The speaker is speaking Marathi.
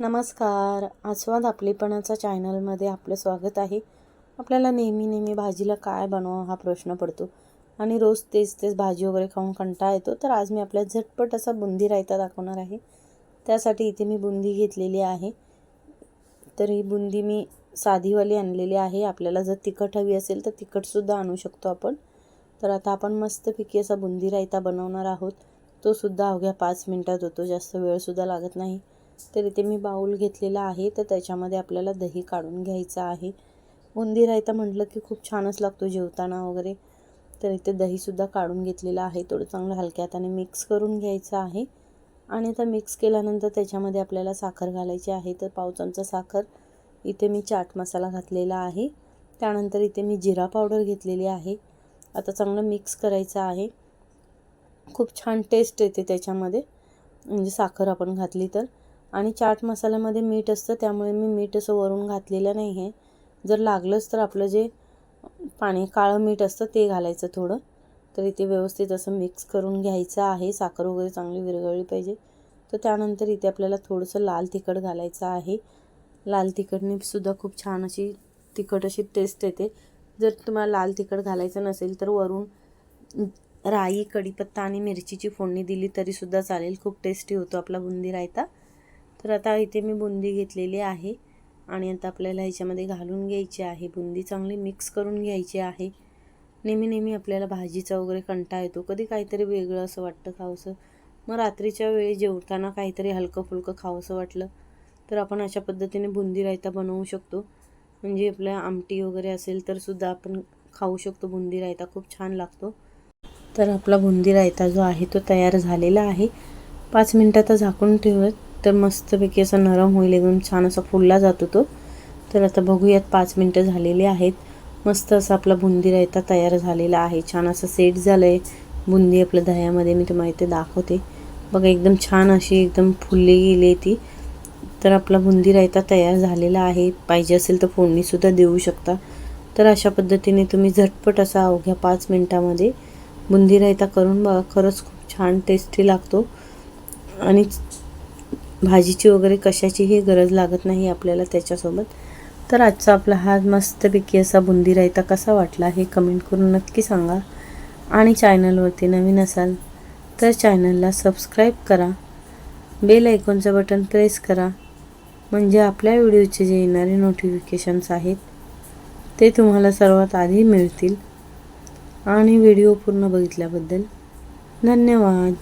नमस्कार. आस्वाद आपलेपणाचा चॅनलमध्ये आपलं स्वागत आहे. आपल्याला नेहमी नेहमी भाजीला काय बनवावं हा प्रश्न पडतो. आणि रोज तेच तेच भाजी वगैरे खाऊन कंटाळा येतो. तर आज मी आपल्या झटपट असा बुंदी रायता दाखवणार आहे. त्यासाठी इथे मी बुंदी घेतलेली आहे. तर ही बुंदी मी साधीवाली आणलेली आहे. आपल्याला जर तिखट हवी असेल तर तिखटसुद्धा आणू शकतो आपण. तर आता आपण मस्तपैकी असा बुंदी रायता बनवणार आहोत. तो सुद्धा अवघ्या पाच मिनटात होतो. जास्त वेळसुद्धा लागत नाही. तर इथे मी बाऊल घेतलेला आहे. तर त्याच्यामध्ये आपल्याला दही काढून घ्यायचं आहे. बुंदी रायता म्हटलं की खूप छानच लागतो जेवताना वगैरे. तर इथे दहीसुद्धा काढून घेतलेलं आहे. थोडं चांगलं हलक्या हाताने मिक्स करून घ्यायचं आहे. आणि आता मिक्स केल्यानंतर त्याच्यामध्ये आपल्याला साखर घालायची आहे. तर पाव चमचा साखर. इथे मी चाट मसाला घातलेला आहे. त्यानंतर इथे मी जिरा पावडर घेतलेली आहे. आता चांगलं मिक्स करायचं आहे. खूप छान टेस्ट येते त्याच्यामध्ये. म्हणजे साखर आपण घातली तर. आणि चाट मसाल्यामध्ये मीठ असतं त्यामुळे मी मीठ असं वरून घातलेलं नाही आहे जर लागलंच तर आपलं जे पाणी काळं मीठ असतं ते घालायचं थोडं. तर इथे व्यवस्थित असं मिक्स करून घ्यायचं आहे. साखर वगैरे चांगली विरघळली पाहिजे. तर त्यानंतर इथे आपल्याला थोडंसं लाल तिखट घालायचं आहे. लाल तिखटने सुद्धा खूप छान अशी तिखट अशी टेस्ट येते. जर तुम्हाला लाल तिखट घालायचं नसेल तर वरून राई कढीपत्ता आणि मिरचीची फोडणी दिली तरीसुद्धा चालेल. खूप टेस्टी होतो आपला बुंदी रायता. तर आता इथे मी बुंदी घेतलेली आहे आणि आता आपल्याला ह्याच्यामध्ये घालून घ्यायची आहे. बुंदी चांगली मिक्स करून घ्यायची आहे. नेहमी नेहमी आपल्याला भाजीचा वगैरे कंटा येतो. कधी काहीतरी वेगळं असं वाटतं खावंसं. मग रात्रीच्या वेळी जेवताना काहीतरी हलकं फुलकं खावंसं वाटलं तर आपण अशा पद्धतीने बुंदी रायता बनवू शकतो. म्हणजे आपल्या आमटी वगैरे असेल तर सुद्धा आपण खाऊ शकतो. बुंदी रायता खूप छान लागतो. तर आपला बुंदी रायता जो आहे तो तयार झालेला आहे. पाच मिनटात झाकून ठेवत तर मस्तपैकी असा नरम होईल एकदम छान असा फुलला जातो तो. तर आता बघूयात पाच मिनटं झालेली आहेत. मस्त असा आपला बुंदी रायता तयार झालेला आहे. छान असं सेट झालं आहे बुंदी आपल्या दह्यामध्ये मी तुम्हाला इथे दाखवते. बघा एकदम छान अशी एकदम फुलली गेली ती. तर आपला बुंदी रायता तयार झालेला आहे. पाहिजे असेल तर फोडणीसुद्धा देऊ शकता. तर अशा पद्धतीने तुम्ही झटपट असा अवघ्या पाच मिनटामध्ये बुंदी रायता करून बघा. खरंच खूप छान टेस्टी लागतो. आणि भाजीची वगैरे कशाचीही गरज लागत नाही आपल्याला त्याच्यासोबत. तर आजचा आपला हा मस्तपैकी असा बुंदी रायता कसा वाटला हे कमेंट करून नक्की सांगा. आणि चॅनलवरती नवीन असाल तर चॅनलला सबस्क्राईब करा. बेल ऐकॉनचं बटन प्रेस करा. म्हणजे आपल्या व्हिडिओचे जे येणारे नोटिफिकेशन्स आहेत ते तुम्हाला सर्वात आधी मिळतील. आणि व्हिडिओ पूर्ण बघितल्याबद्दल धन्यवाद.